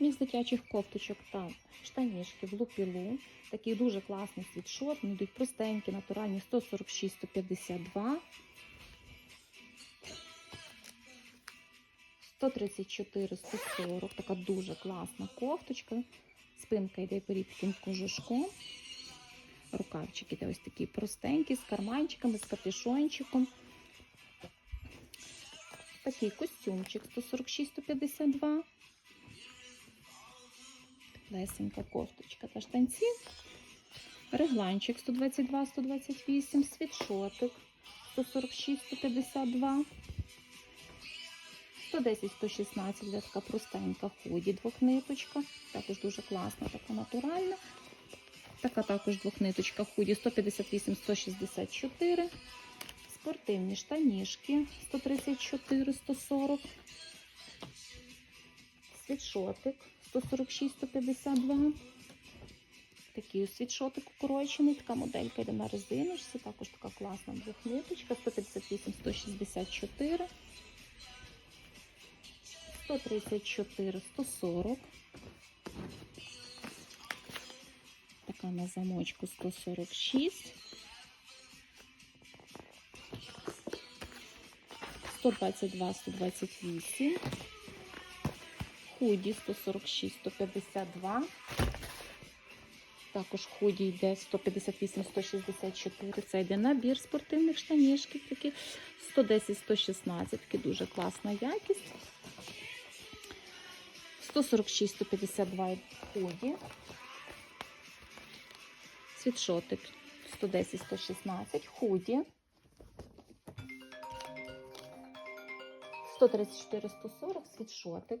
Мікс дитячих кофточок та штанішки в лупілу. Такий дуже класний світшот. Вони йдуть простенькі, натуральні 146-152. 134, 140. Така дуже класна кофточка. Спинка йде під таким кожушком. Рукавчик іде ось такий простенький, з карманчиками, з капюшончиком. Такий костюмчик 146-152. Лесенька кофточка та штанці. Регланчик 122-128, світшотик 146-152. 110-116 для така простенька худі, двохниточка. Також дуже класна, така натуральна. Така також двохниточка худі 158-164. Спортивні штанішки 134-140. Світшотик 146-152. Такий світшотик укорочений, така моделька йде на резиночці, також така класна двохниточка 158-164. 134, 140. Така на замочку 146. 122, 128. Худі 146, 152. Також худі йде 158, 164. Це йде набір спортивних штанішків. Такі 110, 116. Такі дуже класна якість. 146, 152 худі. Світшотик 110, 116, худі. 134, 140, світшотик.